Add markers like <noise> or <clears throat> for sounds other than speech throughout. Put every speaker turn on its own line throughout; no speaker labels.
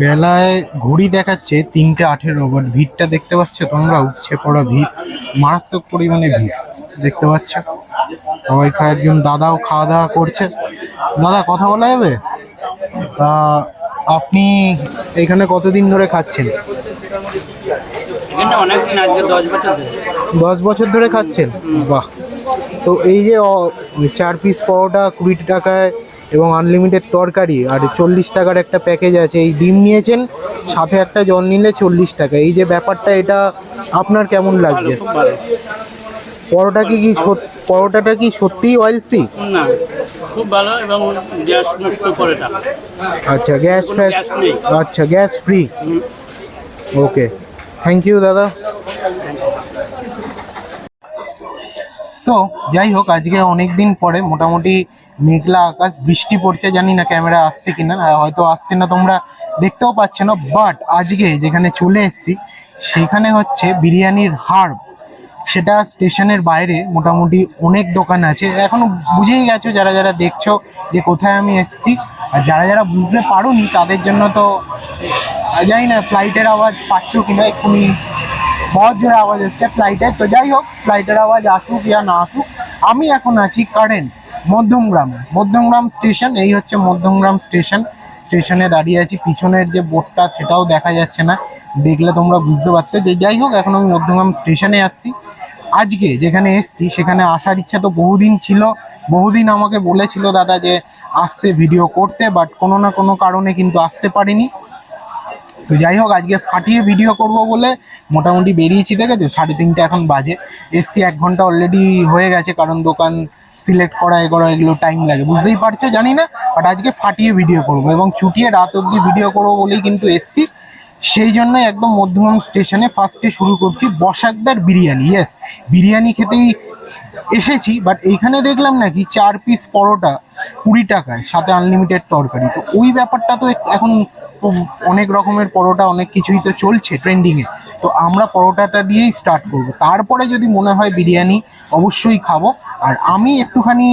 বেলায় ঘড়ি দেখাচ্ছে তিনটে আঠেরো বাট ভিড়টা দেখতে পাচ্ছ তোমরা? উপচে পড়া ভিড় মারাত্মক পরিমাণে ভিড় দেখতে পাচ্ছ। সবাই খায় একজন দাদাও খাওয়া দাওয়া করছে। দাদা কথা বলা যাবে? আপনি এখানে কতদিন ধরে খাচ্ছেন?
দশ বছর ধরে।
দশ বছর ধরে খাচ্ছেন? বাহ। তো এই যে চার পিস পরোটা কুড়ি টাকায় এবং আনলিমিটেড তরকারি। আর চল্লিশ টাকার একটা প্যাকেজ আছে। এই ডিম নিয়েছেন সাথে একটা জল নিলে চল্লিশ টাকা। এই যে ব্যাপারটা এটা আপনার কেমন লাগছে? পরোটা কি কি পরোটাটা কি সত্যিই অয়েল ফ্রি
না খুব ভালো এবং গ্যাস মুক্ত করে
আচ্ছা গ্যাস ফ্যাস আচ্ছা gas free okay thank you দাদা। সো যাই হোক আজকে অনেক দিন পরে মোটামুটি মেঘলা আকাশ, বৃষ্টি পড়ছে, জানি না ক্যামেরা আসছে কিনা হয়তো আসছে না, তোমরা দেখতেও পাচ্ছ না বাট আজকে যেখানে চলে এসেছি, সেখানে হচ্ছে বিরিয়ানির হাড়। সেটা স্টেশনের বাইরে মোটামুটি অনেক দোকান আছে। এখনও বুঝেই গেছো, যারা যারা দেখছ যে কোথায় আমি এসেছি, আর যারা যারা বুঝতে পারোনি, তাদের জন্য তো জানি না ফ্লাইটের আওয়াজ পাচ্ছ কিনা, এক্ষুনি বহুত জোরে আওয়াজ হচ্ছে ফ্লাইটের তো যাই হোক ফ্লাইটের আওয়াজ আসুক, ইয়া না আসুক, আমি এখন আছি কারেন্ট মধ্যমগ্রামে, মধ্যমগ্রাম স্টেশন, এই হচ্ছে মধ্যমগ্রাম স্টেশন। স্টেশনে দাঁড়িয়ে আছি, পিছনের যে বোর্ডটা সেটাও দেখা যাচ্ছে না। দেখলে তোমরা বুঝতে পারতে যে যাই হোক, এখন আমি মধ্যমগ্রাম স্টেশনে আসছি। আজকে যেখানে এসছি, সেখানে আসার ইচ্ছা তো বহুদিন ছিল। বহুদিন আমাকে বলেছিল দাদা যে আসতে ভিডিও করতে বাট কোনো না কোনো কারণে কিন্তু আসতে পারিনি। তো যাই হোক, আজকে ফাটিয়ে ভিডিও করব বলে মোটামুটি বেরিয়েছি, দেখেছ? সাড়ে তিনটে এখন বাজে। এসছি এক ঘণ্টা অলরেডি হয়ে গেছে, কারণ দোকান সিলেক্ট করা, এ করা, এগুলো টাইম লাগে। বুঝতেই পারছ? জানি না বাট আজকে ফাটিয়ে ভিডিও করব এবং ছুটিয়ে রাত অবধি ভিডিও করব বলেই কিন্তু এসছি। সেই জন্য একদম মধ্যমগ্রাম স্টেশনে ফার্স্টে শুরু করছি বসাকদার বিরিয়ানি ইয়েস বিরিয়ানি খেতেই এসেছি বাট এইখানে দেখলাম নাকি চার পিস পরোটা কুড়ি টাকায়, সাথে আনলিমিটেড তরকারি। তো ওই ব্যাপারটা তো এখন অনেক রকমের পরোটা, অনেক কিছুই তো চলছে ট্রেন্ডিংয়ে তো আমরা পরোটাটা দিয়েই স্টার্ট করব। তারপরে যদি মনে হয় বিরিয়ানি, অবশ্যই খাব। আর আমি একটুখানি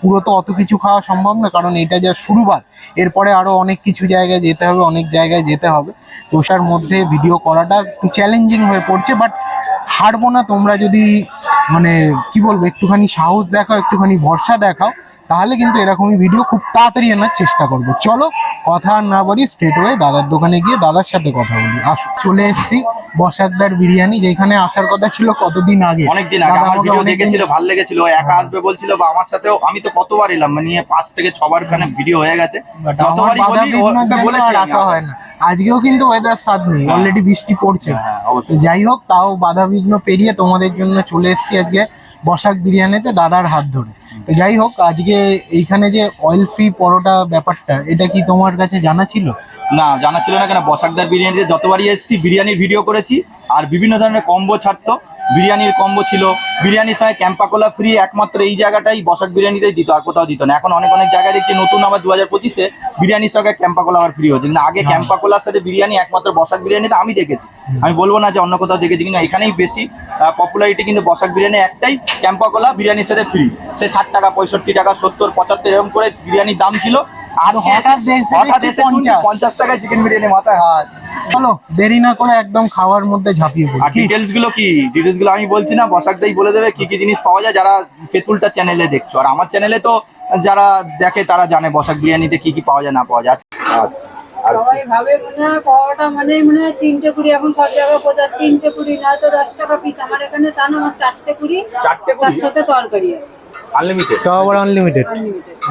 পুরো তো অত কিছু খাওয়া সম্ভব না, কারণ এটা যা শুরুবাত। এরপরে আরও অনেক কিছু জায়গায় যেতে হবে, অনেক জায়গায় যেতে হবে। তো ওটার মধ্যে ভিডিও করাটা একটু চ্যালেঞ্জিং হয়ে পড়ছে বাট হারবো না। তোমরা যদি মানে কি বলব, একটুখানি সাহস দেখাও, একটুখানি ভরসা দেখাও। তাহলে কিন্তু এরকমই ভিডিও খুব তাড়াতাড়ি আনার চেষ্টা করব। চলো কথা আর না বলি স্ট্রেট ওয়ে দাদার দোকানে গিয়ে দাদার সাথে কথা বলি। আস চলে এসেছি বসাকদার বিরিয়ানি যেখানে আসার কথা ছিল কতদিন আগে।
অনেকদিন আগে আমার ভিডিও দেখেছিল ভালো লেগেছিল একা আসবে বলছিল বা আমার সাথেও আমি তো কতবার এলাম মানে পাঁচ থেকে ছবার খানে ভিডিও হয়ে গেছে। যতবারই বলি বলেছি
আসা। হয় না। আজকেও কিন্তু ওয়েদার সাথ নেই
হ্যাঁ।
অলরেডি বৃষ্টি পড়ছে।
হ্যাঁ,
যাই হোক তাও বাধা বিঘ্ন পেরিয়ে তোমাদের জন্য চলে এসেছি আজকে বসাক বিরিয়ানিতে দাদার হাত ধরে। তো যাই হোক, আজকে এইখানে যে অয়েল ফ্রি পরোটা ব্যাপারটা, এটা কি তোমার কাছে জানা ছিল?
না, জানা ছিল না কেন? বসাকদার বিরিয়ানিতে যতবারই এসেছি, বিরিয়ানির ভিডিও করেছি, আর বিভিন্ন ধরনের কম্বো ছাড়তো। বিরিয়ানির কম্বো ছিল। বিরিয়ানির সঙ্গে ক্যাম্পাকোলা ফ্রি একমাত্র এই জায়গাটাই বসাক বিরিয়ানিতেই দিত আর কোথাও দিত না। এখন অনেক অনেক জায়গায় দেখছি নতুন আবার দু হাজার পঁচিশে বিরিয়ানির সঙ্গে ক্যাম্পাকোলা আবার ফ্রি হচ্ছে কিন্তু আগে ক্যাম্পাকোলার সাথে বিরিয়ানি একমাত্র বসাক বিরিয়ানিতে আমি দেখেছি। আমি বলব না যে অন্য কোথাও দেখেছি কিন্তু এখানেই বেশি পপুলারিটি কিন্তু বসাক বিরিয়ানি একটাই ক্যাম্পাকোলা বিরিয়ানির সাথে ফ্রি সে ষাট টাকা পঁয়ষট্টি টাকা সত্তর পঁচাত্তর এরকম করে বিরিয়ানির দাম ছিল। আর
হঠাৎ এসে
হঠাৎ
দেখছি
এসে শুনছি
50
পঞ্চাশ। টাকায় চিকেন বিরিয়ানি মাথায় হাত।
চলো দেরি না করে একদম খাওয়ার মধ্যে ঝাঁপিয়ে পড়ি?
ডিটেলসগুলো কি? ডিটেলসগুলো আমি বলছি না বসাকদাই বলে দেবে কি কি জিনিস পাওয়া যায় যারা ফেতুলটা চ্যানেলে দেখছ। আর আমার চ্যানেলে তো যারা দেখে তারা জানে বসাক বিরিয়ানিতে কি কি পাওয়া যায় না পাওয়া যায়। আচ্ছা
সবাই ভাবে মনে হয় পাওয়াটা মানে মনে হয় তিনটে কুড়ি এখন সব জায়গায় তিনটে কুড়ি নয়তো দশ টাকা পিস আমার এখানে তা না আমার চারটে কুড়ি? তার সাথে তরকারি আছে।
আনলিমিটেড
তাও আবার আনলিমিটেড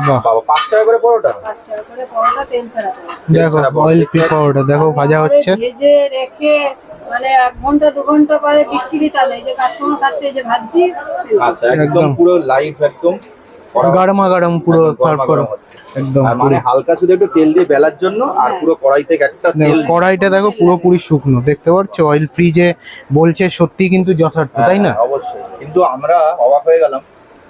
বাহ।
বাবা পাঁচ টাকা করে পরোটা?
পাঁচ টাকা করে পরোটা তেল ছাড়া
দেখো অয়েল ফ্রি পরোটা। দেখো ভাজা হচ্ছে।
ভেজে রেখে মানে এক ঘণ্টা দু ঘণ্টা পরে বিক্রি তাহলে যে কাস্টমার খাচ্ছে যে ভাজি
আচ্ছা
একদম।
পুরো লাইভ একদম করা
গরমা গরম পুরো সার্ভ করো। একদম
মানে হালকা শুধু একটু তেল দিয়ে বেলার জন্য আর পুরো কড়াই থেকে একটা তেল
কড়াইটা দেখো পুরোপুরি শুকনো। দেখতে পাচ্ছ? অয়েল ফ্রি যে বলছে সত্যি কিন্তু যথার্থ তাই না?
হ্যাঁ, অবশ্যই। কিন্তু আমরা অবাক হয়ে গেলাম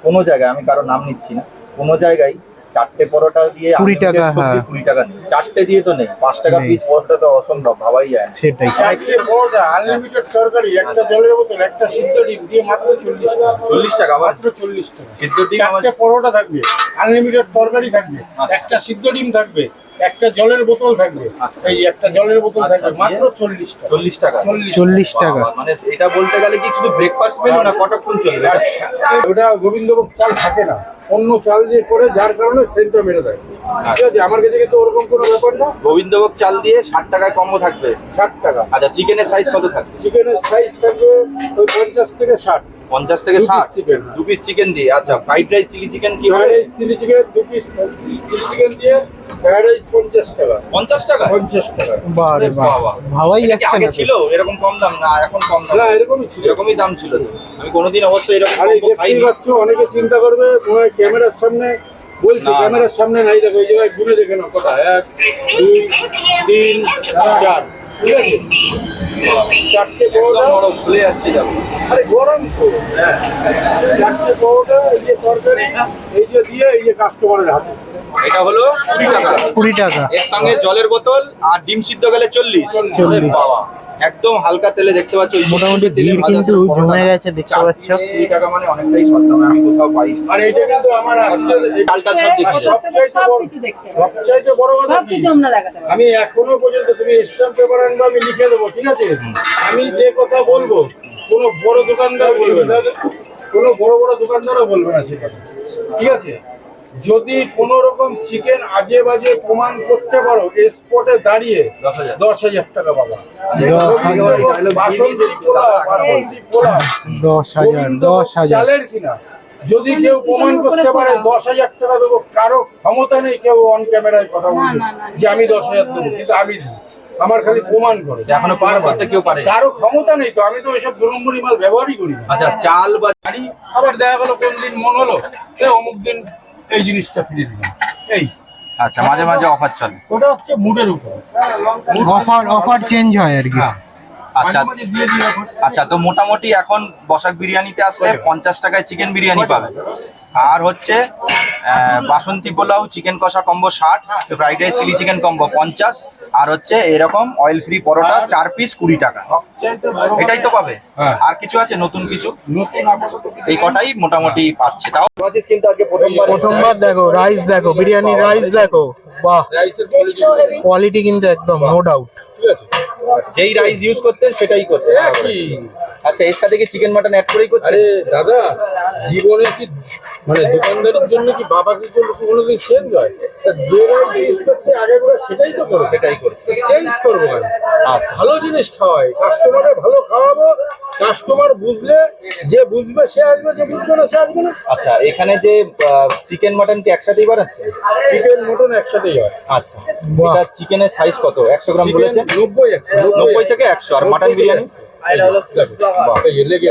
কোনো জায়গায় আমি কারও নাম নিচ্ছি না কোনো জায়গায় চারটে পরোটা দিয়ে কুড়ি
টাকা, হ্যাঁ।
কুড়ি টাকা নেই। চারটে দিয়ে তো নেই পাঁচ টাকা পিস পরোটা তো অসম্ভব ভাবাই যায়।
সেটাই।
চারটে পরোটা আনলিমিটেড তরকারি একটা জলের বোতল একটা সিদ্ধ ডিম দিয়ে মাত্র চল্লিশ টাকা।
চল্লিশ টাকা
মাত্র চল্লিশ টাকা।
সিদ্ধ ডিম
চারটে পরোটা থাকবে আনলিমিটেড তরকারি থাকবে একটা সিদ্ধ ডিম থাকবে একটা জলের বোতল থাকবে।
আচ্ছা।
এই একটা জলের বোতল
আচ্ছা,
থাকবে মাত্র চল্লিশ টাকা।
চল্লিশ টাকা।
চল্লিশ
চল্লিশ টাকা।
মানে এটা বলতে গেলে কি শুধু ব্রেকফাস্ট মেনু না কতক্ষণ চলবে?
ওটা গোবিন্দভোগ চাল থাকে না। অন্য চাল দিয়ে করে যার কারণে সেন্টটা মেরে দেয় ঠিক আছে আমার কাছে কিন্তু ওরকম কোনো ব্যাপার না।
গোবিন্দভোগ চাল দিয়ে ষাট টাকায় কম্বো থাকবে?
ষাট টাকা।
আচ্ছা চিকেনের সাইজ কত থাকবে?
চিকেনের সাইজ থাকবে ওই পঞ্চাশ থেকে ষাট।
পঞ্চাশ থেকে ষাট। দু পিস চিকেন দিয়ে। আচ্ছা ফ্রাইড রাইস চিলি চিকেন কি
রাইস চিলি চিকেন দু পিস চিলি চিকেন দিয়ে ফ্রাইড রাইস পঞ্চাশ টাকা।
পঞ্চাশ টাকা?
পঞ্চাশ টাকা।
বারে। ভাবাই যাচ্ছে
আগে ছিল? এরকম কম দাম? না এখন কম দাম।
না এরকমই ছিল।
এরকমই দাম ছিল। আমি কোনোদিন অবশ্যই এরকম
আরে দেখতেই পাচ্ছ অনেকে চিন্তা করবে মনে ক্যামেরার সামনে বলছি
না, না।
ক্যামেরার সামনে নাই দেখো এই জায়গায় ঘুরে দেখে নাও কটা? এক দুই তিন চার। ঠিক আছে? চারটে
নরম যাচ্ছে
আরে গরম তো। চারটে এই যে তরকারি এই যে দিয়ে এই যে কাস্টমারের হাতে।
এটা হলো কুড়ি টাকা।
কুড়ি টাকা।
এর সঙ্গে জলের বোতল আর ডিম সিদ্ধ গেলে চল্লিশ।
চল্লিশ।
একদম হালকা তেলে দেখতে পাচ্ছ
মোটামুটি ভিড় কিন্তু
সব
জমে গেছে দেখতে পাচ্ছ।
piece কুড়ি টাকা মানে অনেকটাই সস্তা মানে আমি কোথাও পাই
আর এটা কিন্তু আমার আসলে
চালটা সব দেখছি
সব চাইতে বড়
কিছু দেখতে
সবচাইতে বড় কথা
সব কিছু আমরা দেখাতে
আমি এখনও পর্যন্ত তুমি স্ট্যাম্প পেপার আনবে আমি লিখে দেবো ঠিক আছে? আমি যে কথা বলব কোনো বড় দোকানদার বলবে না। কোনো বড় বড় দোকানদারও বলবে না সেটা ঠিক আছে? যদি কোন রকম চিকেন আজে বাজে প্রমাণ করতে পারো স্পটে দাঁড়িয়ে
দশ হাজার।
টাকা
দশ হাজার। দশ হাজার
চালের কিনা। যদি কেউ প্রমাণ করতে পারে দশ হাজার টাকা দেবো। কারও ক্ষমতা নেই কেউ অন ক্যামেরায় কথা বলবে। যে আমি দশ হাজার দেবো কিন্তু আমি দিই আমার খালি প্রমাণ করে।
এখনও প্রমাণ করতে কেউ পারে।
কারও ক্ষমতা নেই তো আমি তো ওইসব দুরম্বরি মাল ব্যবহারই করি
আচ্ছা চাল বা
আবার দেখা গেলো কোন দিন মন হলো অমুক দিন এই জিনিসটা ফিরে দিলাম এই।
আচ্ছা মাঝে মাঝে অফার চলে।
ওটা হচ্ছে মুডের উপর।
অফার অফার চেঞ্জ হয় আর কি।
আচ্ছা
দিই এখন
আচ্ছা তো মোটামুটি এখন বসাক বিরিয়ানিতে আসলে পঞ্চাশ টাকায় চিকেন বিরিয়ানি পাবে আর হচ্ছে বাসন্তী পোলাও চিকেন কষা কম্বো ষাট fried rice chilli chicken combo পঞ্চাশ আর হচ্ছে এরকম অয়েল ফ্রি পরোটা চার পিস কুড়ি টাকা। এটাই তো পাবে।
হ্যাঁ।
আর কিছু আছে নতুন কিছু?
নতুন
এই কটাই মোটামুটি পাচ্ছে তাও কিন্তু আজকে প্রথমবার
প্রথমবার দেখো রাইস দেখো বিরিয়ানি রাইস দেখো বাহ।
কোয়ালিটি
কোয়ালিটি কিন্তু একদম নো ডাউট
ঠিক আছে।
যেই রাইস ইউজ করতেন সেটাই করছে
কি
আচ্ছা এর সাথে কি চিকেন মাটন অ্যাড করেই করছে
আরে দাদা জীবনে কি মানে দোকানদারির জন্য কি বাবা কি করল কি কোনোদিন চেঞ্জ হয়? তা যে রাইস ইউজ করছে আগে করে সেটাই তো করো
সেটাই
চেঞ্জ করব ভালো জিনিস খাওয়াই। কাস্টমারে ভালো খাওয়াবো কাস্টমার বুঝলে যে বুঝবে সে আসবে যে বুঝবে না সে আসবে না।
আচ্ছা এখানে যে চিকেন মাটন কি একসাথেই বানাচ্ছে?
চিকেন মটন একসাথেই হয়।
আচ্ছা এটা চিকেনের সাইজ কত? একশো গ্রাম বলেছেন?
নব্বই একশো।
নব্বই থেকে একশো আর মাটন বিরিয়ানি?
লেগে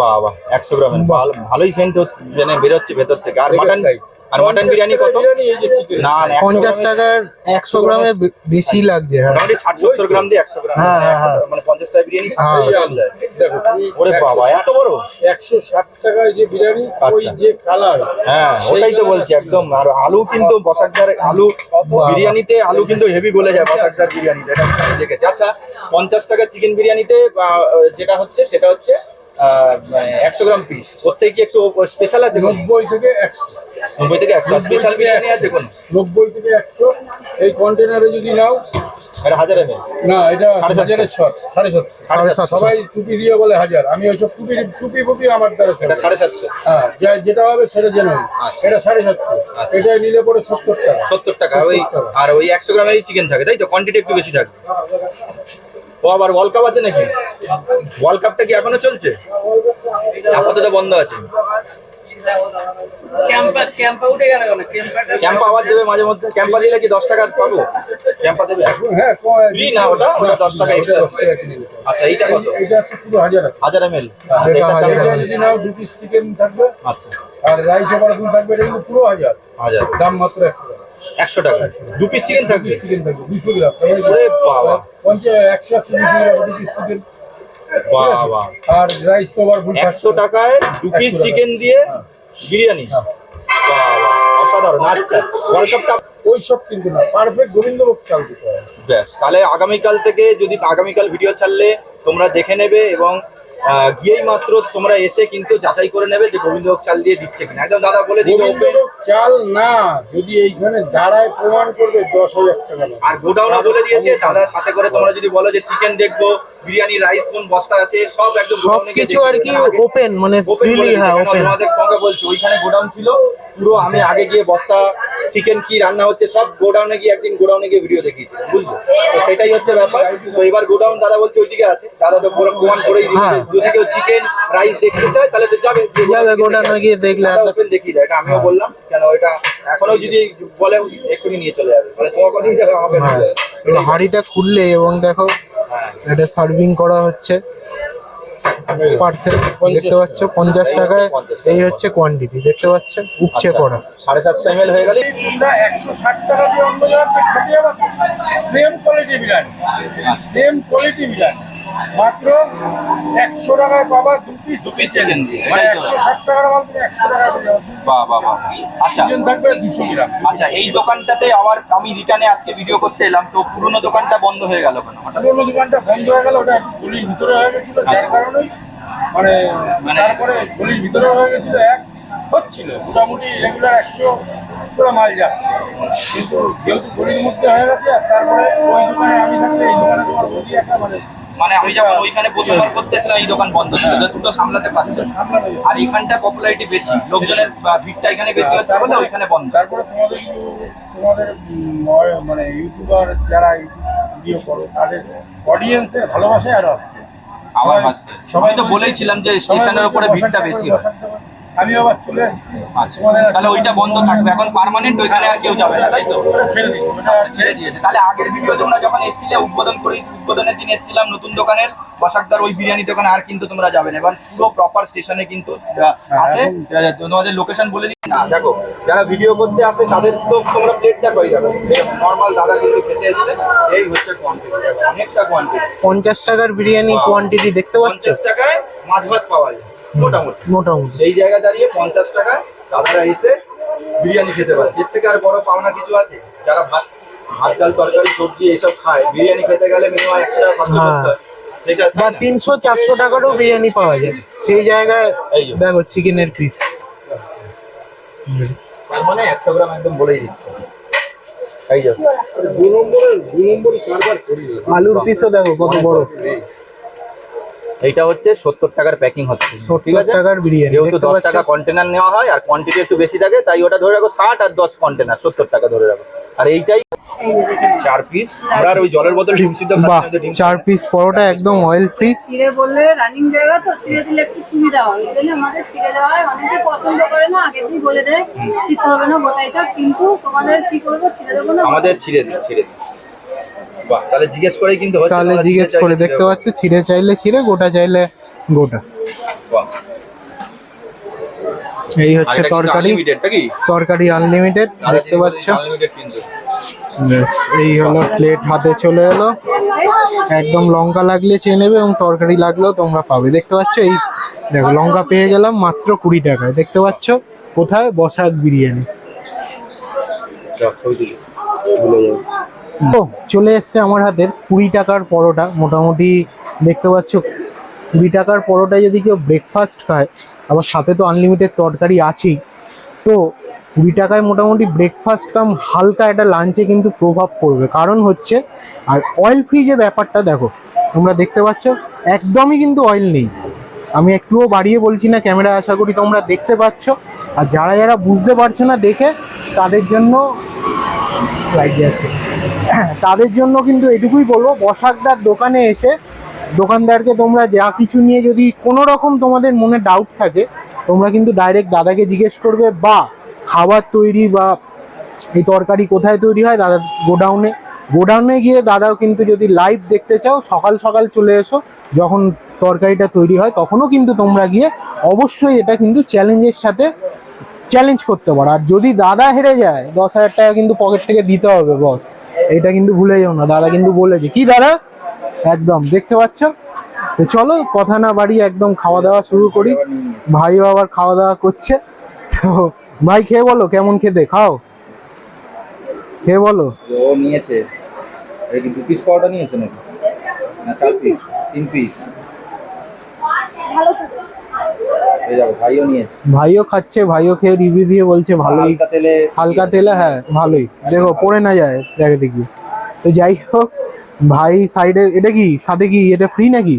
বাবা একশো গ্রাম ভালোই সেন্ট মানে বেরোচ্ছে ভেতর থেকে। আর মাটন। আর মাটন বিরিয়ানি কত?
বিরিয়ানি এই যে চিকেন
না না, 100
পঞ্চাশ টাকার একশো গ্রামে বেশি লাগছে হ্যাঁ।
ষাট সত্তর গ্রাম দিয়ে একশো গ্রাম।
হ্যাঁ, হ্যাঁ, হ্যাঁ।
মানে পঞ্চাশ টাকা বিরিয়ানি
হ্যাঁ।
ওরে বাবা এত বড়?
একশো ষাট টাকায় যে বিরিয়ানি ওই
আচ্ছা।
যে কালার
হ্যাঁ ওটাই তো বলছি একদম। আর আলু কিন্তু বসাকদার আলু বিরিয়ানিতে আলু কিন্তু হেভি গলে যায় বসাকদার বিরিয়ানিতে। এটা দেখেছি। আচ্ছা পঞ্চাশ টাকা চিকেন বিরিয়ানিতে বা, যেটা হচ্ছে সেটা হচ্ছে একশো গ্রাম পিস ওর থেকে কি একটু স্পেশাল আছে
নব্বই থেকে একশো।
নব্বই থেকে একশো। স্পেশাল বিরিয়ানি আছে কোন?
নব্বই থেকে একশো। এই কন্টেনারে যদি নাও
এটা হাজার
না এটা হাজারের শট সাড়ে সাতশো। সবাই টুপি দিয়ে বলে হাজার। আমি ওইসব টুপি টুপি ফুপি আমার দ্বারা চলে।
এটা সাড়ে সাতশো।
হ্যাঁ যেটা হবে সেটা জেনে
আচ্ছা।
এটা সাড়ে সাতশো।
আচ্ছা।
এটা নিলে পরে সত্তর টাকা।
সত্তর টাকা। ওই আর ওই একশো গ্রামেরই চিকেন থাকে তাই তো? কোয়ান্টিটি একটু বেশি থাকে ও আবার ওয়ার্ল্ড কাপ আছে নাকি? ওয়ার্ল্ড কাপটা কি এখনও চলছে? আপাতত বন্ধ আছে।
ক্যাম্পা
আবার দেবে মাঝে মধ্যে। ক্যাম্পা দিলে কি দশ টাকা পাবো? ক্যাম্পা দেবে?
হ্যাঁ
না ওটা? ওটা 10 টাকা
ওটা
extra।
10 টাকা কিনে নিতে হবে।
আচ্ছা এইটা কত?
এই- এটা হচ্ছে পুরো হাজার
এম এল
পিস থাকবে।
আচ্ছা।
আর রাইস থাকবে এটা কিন্তু পুরো হাজার।
হাজার।
দাম মাত্র একশো টাকা।
একশো টাকা। দু পিস চিকেন থাকবে।
চিকেন থাকবে দুশো গ্রাম।
বাবা।
পঞ্চাশ একশো একশো দুশো গ্রাম পিস চিকেন
বাবা।
আর রাইস তো ওভার
একশো টাকায় দু পিস চিকেন দিয়ে
হ্যাঁ।
বিরিয়ানি।
হ্যাঁ।
অসাধারণ। আচ্ছা ওয়ার্ল্ড কাপটা
ওই সব কিন্তু না। পারফেক্ট গোবিন্দভোগ চাল দিতে হবে।
ব্যাস তাহলে আগামীকাল থেকে যদি আগামীকাল ভিডিও ছাড়লে তোমরা দেখে নেবে এবং গিয়েই মাত্র তোমরা এসে কিন্তু যাচাই করে নেবে যে গোবিন্দভোগ চাল দিয়ে দিচ্ছে কিনা একদম দাদা বলে
চাল না যদি এইখানে দাঁড়ায় প্রমাণ করবে দশ হাজার টাকা।
আর গোডাউনও বলে দিয়েছে দাদা সাথে করে তোমরা যদি বলো যে চিকেন দেখব বিরিয়ানি রাইস কোন বস্তা আছে সব একদম
সব কিছু আর কি ওপেন মানে ফ্রিলি হ্যাঁ ওপেন
তোমাকে বলছি ওইখানে গোডাউন ছিল পুরো আমি আগে গিয়ে বস্তা চিকেন কি রান্না হচ্ছে সব গোডাউনে গিয়ে একদিন গোডাউনে গিয়ে ভিডিও দেখিয়েছি বুঝলো? তো সেটাই হচ্ছে ব্যাপার। তো এবার গোডাউন দাদা বলছে ওইদিকে আছে। দাদা তো পুরো প্রমাণ করেই দিয়েছে
হ্যাঁ।
যদি কেউ চিকেন রাইস দেখতে চায় তাহলে তো যাবে।
যাবে, গোডাউনে গিয়ে দেখলে
ওপেন দেখিয়ে দেয় এটা আমিও
হ্যাঁ।
বললাম কেন এটা এখনও যদি বলে এক্ষুনি নিয়ে চলে যাবে। মানে তোমার কথাই যাবে হবে না।
হ্যাঁ। এবার হাঁড়িটা খুললে এবং দেখো সেটা সার্ভিং করা হচ্ছে। পার্সেল দেখতে পাচ্ছ পঞ্চাশ টাকায়। এই হচ্ছে কোয়ান্টিটি দেখতে পাচ্ছ উপচে পড়া।
সাড়ে সাতশো এম এল হয়ে গেলে।
একশো ষাট টাকা দিয়ে অন্য জায়গাতে same quality biryani. Same quality biryani. মাত্র একশো টাকায় পাবা দু পিস
দু পিস দিয়ে,
মানে। একশো ষাট টাকার মাল তুমি একশো টাকা।
বাহ বাহ বাহ। আচ্ছা।
চিকেন থাকবে দুশো গ্রাম
আচ্ছা এই দোকানটাতে আবার আমি রিটার্নে আজকে ভিডিও করতে এলাম তো পুরনো দোকানটা বন্ধ হয়ে গেল কেন হঠাৎ?
পুরোনো দোকানটা বন্ধ হয়ে গেল ওটা গলির ভিতরে হয়ে গেছিল যার কারণেই মানে
মানে-
তারপরে গলির ভিতরে হয়ে গেছিল এক হচ্ছিল মোটামুটি রেগুলার একশো করে মাল যাচ্ছে। কিন্তু যেহেতু গলির মধ্যে হয়ে গেছে তারপরে ওই দোকানে আমি থাকলে এই দোকানে তোমার বলি একটা মানে
মানে আমি যখন ওইখানে প্রথমবার করতেছিলাম এই দোকান বন্ধ ছিল দুটো সামলাতে পারছে আর এখানটা পপুলারিটি বেশি। লোকজনের ভিড়টা এখানে বেশি হচ্ছে বলে ওইখানে বন্ধ।
তারপরে তোমাদের তোমাদের মানে ইউটিউবার যারা ভিডিও করো তাদের অডিয়েন্সের ভালোবাসায় আরও আসছে।
আবার
সবাই-
তো বলেইছিলাম যে স্টেশনের উপরে ভিড়টা বেশি হয়।
আমি আবার চলে এসেছি
আচ্ছা। তাহলে ওইটা বন্ধ থাকবে। এখন পার্মানেন্ট ওইখানে আর কেউ যাবে না তাই তো?
ছেড়ে
আচ্ছা, ছেড়ে দিয়েছে। তাহলে আগের ভিডিও তোমরা যখন এসেছিলে উদ্বোধন করে উদ্বোধনের দিন এসেছিলাম নতুন দোকানের বাসাকদার ওই বিরিয়ানি দোকানে আর কিন্তু তোমরা যাবে না। এবার পুরো প্রপার স্টেশনে কিন্তু আহ, আছে। তোমাদের লোকেশন বলে দিই। না দেখো যারা ভিডিও করতে আসে তাদের তো তোমরা প্লেটটা কই যাবে? নর্মাল দাদা কিন্তু খেতে এসছে। এই হচ্ছে কোয়ান্টিটি অনেকটা কোয়ান্টিটি
পঞ্চাশ টাকার বিরিয়ানি কোয়ান্টিটি দেখতে পাচ্ছ?
পঞ্চাশ টাকায় মাছ ভাত পাওয়া যায়। মোটামুটি।
মোটামুটি।
সেই জায়গায় দাঁড়িয়ে পঞ্চাশ টাকা দাদারা এসে বিরিয়ানি খেতে পারছে এর থেকে আর বড় পাওনা কিছু আছে? যারা ভাত ভাত ডাল তরকারি সবজি এইসব খায় বিরিয়ানি খেতে গেলে মিনিমাম একশো টাকা খরচ
হ্যাঁ।
করতে হয়।
বা তিনশো চারশো টাকারও বিরিয়ানি পাওয়া যায়। সেই জায়গায়। দেখো চিকেনের পিস
তার মানে একশো গ্রাম একদম বলেই দিচ্ছে। এই যে।
দু নম্বরে দু নম্বরই কারবার করি না।
আলুর পিসও দেখো কত বড়।
এইটা হচ্ছে সত্তর টাকার প্যাকিং হচ্ছে। ঠিক আছে?
টাকার বিরিয়ানি
যেহেতু দশ টাকা কন্টেনার নেওয়া হয় আর কোয়ান্টিটি একটু বেশি থাকে তাই ওটা ধরে রাখো ষাট আর দশ কন্টেনার সত্তর টাকা ধরে রাখো। আর এইটাই
এই যে দেখেন
চার পিস আমরা ওই জলের বোতল ডিম সিদ্ধ
চার পিস পরোটা একদম অয়েল ফ্রি
ছিঁড়ে বললে রানিং জায়গা তো ছিঁড়ে দিলে একটু সুবিধা হয়। ওই জন্য আমাদের ছিঁড়ে দেওয়া হয়। অনেকে পছন্দ করে না আগের দিন বলে দেয় ছিঁড়তে হবে না গোটাইটা। কিন্তু তোমাদের কি করব ছিঁড়ে দেবো না?
আমাদের ছিঁড়ে দিই ছিঁড়ে দিই। বাহ তাহলে জিজ্ঞেস করেই কিন্তু
তাহলে জিজ্ঞেস করে দেখতে পাচ্ছ ছিঁড়ে চাইলে ছিঁড়ে গোটা চাইলে গোটা। এই হচ্ছে তরকারি। তরকারি আনলিমিটেড দেখতে পাচ্ছ। এই হলো প্লেট হাতে চলে এলো। একদম লঙ্কা লাগলে চেয়ে নেবে এবং তরকারি লাগলেও তোমরা পাবে। দেখতে পাচ্ছ এই দেখো লঙ্কা পেয়ে গেলাম মাত্র কুড়ি টাকায়। দেখতে পাচ্ছ কোথায়? বসাক বিরিয়ানি। ও, চলে এসছে আমার হাতের কুড়ি টাকার পরোটা। মোটামুটি দেখতে পাচ্ছ, কুড়ি টাকার পরোটায় যদি কেউ ব্রেকফাস্ট খায়, আবার সাথে তো আনলিমিটেড তরকারি আছেই, তো কুড়ি টাকায় মোটামুটি ব্রেকফাস্ট কাম হালকা একটা লাঞ্চে কিন্তু প্রভাব পড়বে। কারণ হচ্ছে, আর অয়েল ফ্রি যে ব্যাপারটা দেখো, তোমরা দেখতে পাচ্ছ, একদমই কিন্তু অয়েল নেই। আমি একটুও বাড়িয়ে বলছি না ক্যামেরা আশা করি তোমরা দেখতে পাচ্ছ। আর যারা যারা বুঝতে পারছে না, দেখে তাদের জন্য লাইট যাচ্ছে তাদের জন্য কিন্তু এটুকুই বলব, বসাকদার দোকানে এসে দোকানদারকে তোমরা যা কিছু নিয়ে যদি কোনো রকম তোমাদের মনে ডাউট থাকে, তোমরা কিন্তু ডাইরেক্ট দাদাকে জিজ্ঞেস করবে বা খাবার তৈরি বা এই তরকারি কোথায় তৈরি হয় দাদা গোডাউনে গোডাউনে গিয়ে দাদাও কিন্তু যদি লাইভ দেখতে চাও, সকাল সকাল চলে এসো, যখন তরকারিটা তৈরি হয়, তখনও কিন্তু তোমরা গিয়ে অবশ্যই এটা কিন্তু চ্যালেঞ্জের সাথে চ্যালেঞ্জ করতে পারো। আর যদি দাদা হেরে যায় দশ হাজার টাকা কিন্তু পকেট থেকে দিতে হবে বস এটা কিন্তু ভুলে যাও না। দাদা কিন্তু বলেছে। কি দাদা? একদম। দেখতে পাচ্ছ? তো চলো কথা না বাড়িয়ে একদম খাওয়া দাওয়া শুরু করি। ভাইও আবার খাওয়া দাওয়া করছে। তো ভাই খেয়ে বলো কেমন খেতে? খাও। খেয়ে বলো।
ও নিয়েছে। দু পিস পাওয়াটা নিয়েছে নাকি? না চার পিস তিন পিস যাব, ভাইও নিয়েছে
ভাইও খাচ্ছে ভাইও খেয়ে রিভিউ দিয়ে বলছে ভালোই।
হালকা তেলে
হালকা তেলে হ্যাঁ ভালোই। দেখো পড়ে না যায় দেখে দেখি। তো যাই হোক ভাই সাইডে এটা কি? সাথে কি? এটা ফ্রি নাকি?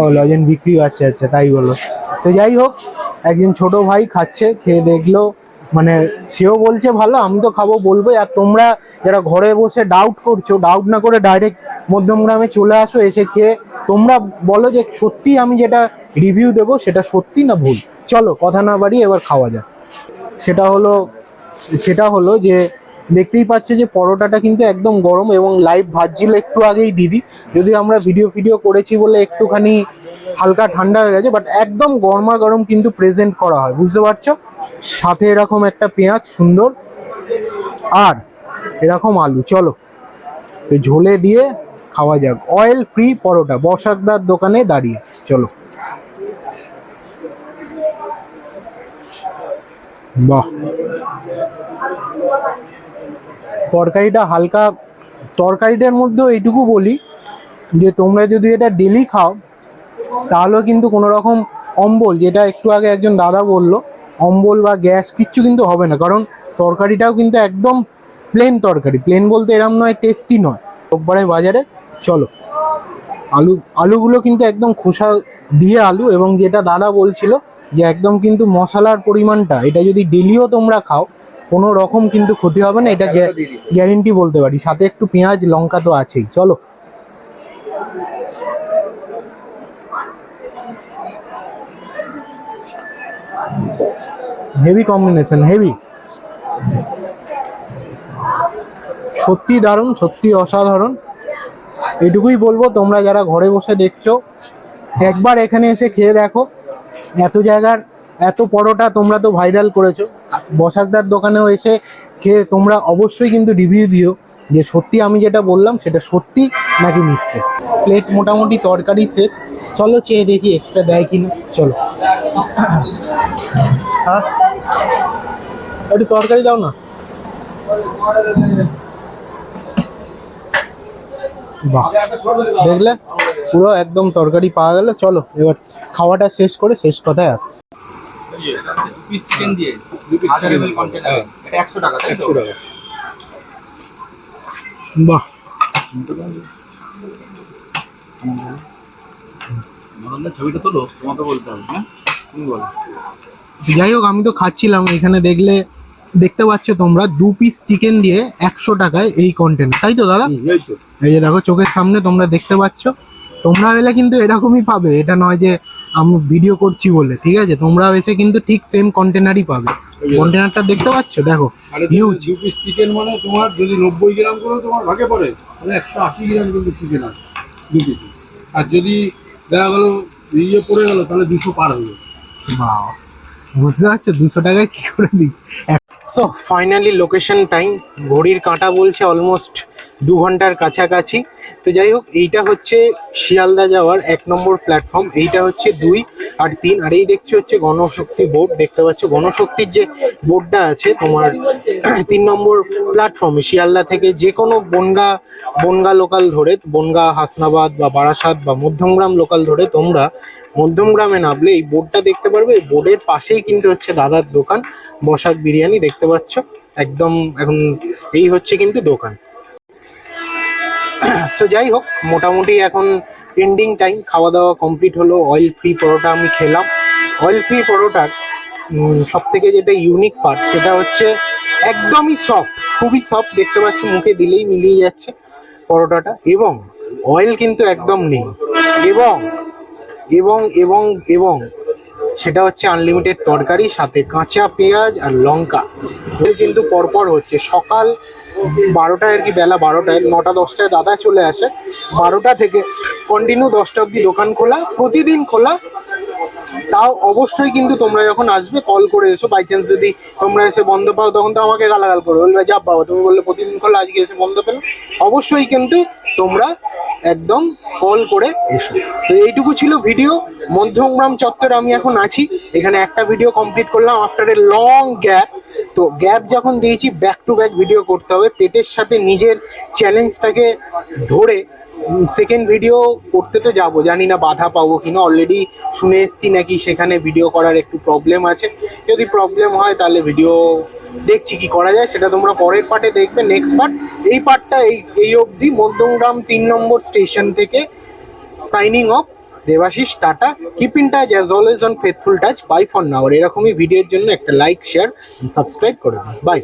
ও লজেন বিক্রি আচ্ছা আচ্ছা তাই বলো। তো যাই হোক একজন ছোট ভাই খাচ্ছে খেয়ে দেখল। মানে সেও বলছে ভালো আমি তো খাব বলব। আর তোমরা যারা ঘরে বসে ডাউট করছ ডাউট না করে ডাইরেক্ট মধ্যমগ্রামে চলে আসো এসে খেয়ে তোমরা বলো যে সত্যি আমি যেটা রিভিউ দেবো, সেটা সত্যি না ভুল? চলো, কথা না বাড়িয়ে এবার খাওয়া যাক। সেটা হলো সেটা হলো যে দেখতেই পাচ্ছে যে পরোটাটা কিন্তু একদম গরম এবং লাইভ ভাজছিল একটু আগেই দিদি। যদি আমরা ভিডিও ফিডিও করেছি বলে একটুখানি হালকা ঠান্ডা হয়ে গেছে বাট একদম গরমা গরম কিন্তু প্রেজেন্ট করা হয়, বুঝতে পারছ? সাথে এরকম একটা পেঁয়াজ সুন্দর, আর এরকম আলু, চলো। ঝোলে দিয়ে খাওয়া যাক। অয়েল ফ্রি পরোটা, বসাকদার দোকানে দাঁড়িয়ে। চলো। বাহ। তরকারিটা হালকা, তরকারিটার মধ্যেও এইটুকু বলি, যে তোমরা যদি এটা ডেলি খাও, তাহলেও কিন্তু কোনো রকম অম্বল, যেটা একটু আগে একজন দাদা বলল, অম্বল বা গ্যাস কিচ্ছু কিন্তু হবে না, কারণ তরকারিটাও কিন্তু একদম প্লেন তরকারি। প্লেন বলতে এরম নয় টেস্টি নয়। রোববারে বাজারে চলো। আলু আলুগুলো কিন্তু একদম খোসা দিয়ে আলু এবং যেটা দাদা বলছিল যে একদম কিন্তু মশলার পরিমাণটা এটা যদি ডেলিও তোমরা খাও কোনো রকম কিন্তু ক্ষতি হবে না এটা গ্যারেন্টি বলতে পারি। সাথে একটু পেঁয়াজ লঙ্কা তো আছেই চলো। হেভি কম্বিনেশন হেভি সত্যি দারুণ সত্যি অসাধারণ। এটুকুই বলব, তোমরা যারা ঘরে বসে দেখছ, একবার এখানে এসে খেয়ে দেখো। এত জায়গার, এত পরোটা তোমরা তো ভাইরাল করেছ। বসাকদার দোকানেও এসে খেয়ে তোমরা অবশ্যই কিন্তু রিভিউ দিও যে সত্যি আমি যেটা বললাম, সেটা সত্যি নাকি মিথ্যে। প্লেট মোটামুটি তরকারি শেষ। চলো চেয়ে দেখি এক্সট্রা দেয় কিনা। চলো। হ্যাঁ? একটু তরকারি দাও না। বাহ। দেখলে পুরো একদম তরকারি পাওয়া গেল। চলো, এবার খাওয়াটা শেষ করে শেষ কথায় আস যাই হোক, আমি তো খাচ্ছিলাম। এখানে দেখলে দেখতে পাচ্ছ তোমরা দু পিস চিকেন দিয়ে একশো টাকায় এই কন্টেন্ট তাই তো দাদা?
এই
যে দেখো চোখের সামনে তোমরা দেখতে পাচ্ছ। তোমরা এলে কিন্তু এরকমই পাবে। এটা নয় যে আমি ভিডিও করছি বলে ঠিক আছে? তোমরা এসে কিন্তু ঠিক সেম কন্টেনারই পাবে। কন্টেনারটা দেখতে পাচ্ছ? দেখো হিউজ
চিকেন মানে তোমার যদি নব্বই গ্রাম করে তোমার ভাগে পড়ে। তাহলে একশো আশি গ্রাম কিন্তু চিকেন আছে দু পিস আর যদি দেখা গেলো ইয়ে পড়ে গেল তাহলে দুশো পার হয়ে যাবে
বাহ। বুঝতে পারছ? দুশো টাকায় কি করে দিই? সো ফাইনালি লোকেশন টাইম ঘড়ির কাঁটা বলছে অলমোস্ট দু ঘণ্টার কাছাকাছি। তো যাই হোক, এইটা হচ্ছে শিয়ালদা যাওয়ার এক নম্বর প্ল্যাটফর্ম এইটা হচ্ছে দুই আর তিন। আর এই দেখছি হচ্ছে গণশক্তি বোর্ড দেখতে পাচ্ছ? গণশক্তির যে বোর্ডটা আছে, তোমার <clears throat> তিন নম্বর প্ল্যাটফর্মে শিয়ালদা থেকে যে কোনো বনগা বনগা লোকাল ধরে, বনগা, হাসনাবাদ বা বারাসাত বা মধ্যমগ্রাম লোকাল ধরে তোমরা মধ্যমগ্রামে নামলে এই বোর্ডটা দেখতে পারবে। এই বোর্ডের পাশেই কিন্তু হচ্ছে দাদার দোকান, বসাক বিরিয়ানি, দেখতে পাচ্ছ? একদম, এখন এই হচ্ছে কিন্তু দোকান। <clears throat> সো যাই হোক, মোটামুটি এখন এন্ডিং টাইম খাওয়া দাওয়া কমপ্লিট হলো অয়েল ফ্রি পরোটা আমি খেলাম। অয়েল ফ্রি পরোটার সব থেকে যেটা ইউনিক পার্ট সেটা হচ্ছে একদমই সফট খুবই সফট দেখতে পাচ্ছি মুখে দিলেই মিলিয়ে যাচ্ছে পরোটাটা। এবং অয়েল কিন্তু একদম নেই। এবং এবং এবং এবং সেটা হচ্ছে আনলিমিটেড তরকারি, সাথে কাঁচা পেঁয়াজ আর লঙ্কা। কিন্তু পরপর হচ্ছে সকাল বারোটায় আর কি, বেলা বারোটায়, নটা দশটায় দাদা চলে আসে। বারোটা থেকে কন্টিনিউ দশটা অবধি দোকান খোলা, প্রতিদিন খোলা। তাও অবশ্যই কিন্তু তোমরা যখন আসবে কল করে এসো। বাই চান্স যদি তোমরা এসে বন্ধ পাও, তখন তো আমাকে গালাগাল করবে বলবে, যা বাবা, তুমি বললে প্রতিদিন খোলা, আজকে এসে বন্ধ পেল অবশ্যই কিন্তু তোমরা একদম কল করে এসো। তো এইটুকু ছিল ভিডিও মধ্যমগ্রাম চত্বরে আমি এখন আছি। এখানে একটা ভিডিও কমপ্লিট করলাম আফটার এ লং গ্যাপ তো গ্যাপ যখন দিয়েছি ব্যাক টু ব্যাক ভিডিও করতে হবে। পেটের সাথে নিজের চ্যালেঞ্জটাকে ধরে সেকেন্ড ভিডিও করতে তো যাব। জানি না বাধা পাবো কিনা। অলরেডি শুনে এসছি নাকি সেখানে ভিডিও করার একটু প্রবলেম আছে। যদি প্রবলেম হয়, তাহলে ভিডিও দেখছি কি করা যায়। সেটা তোমরা পরের পার্টে দেখবে নেক্সট পার্ট এই পার্টটা এই এই অবধি মধ্যমগ্রাম তিন নম্বর স্টেশন থেকে signing off Debashis, tata. Keep in touch as always on faithful touch bye for now এরকমই ভিডিওর জন্য একটা লাইক শেয়ার সাবস্ক্রাইব করে বাই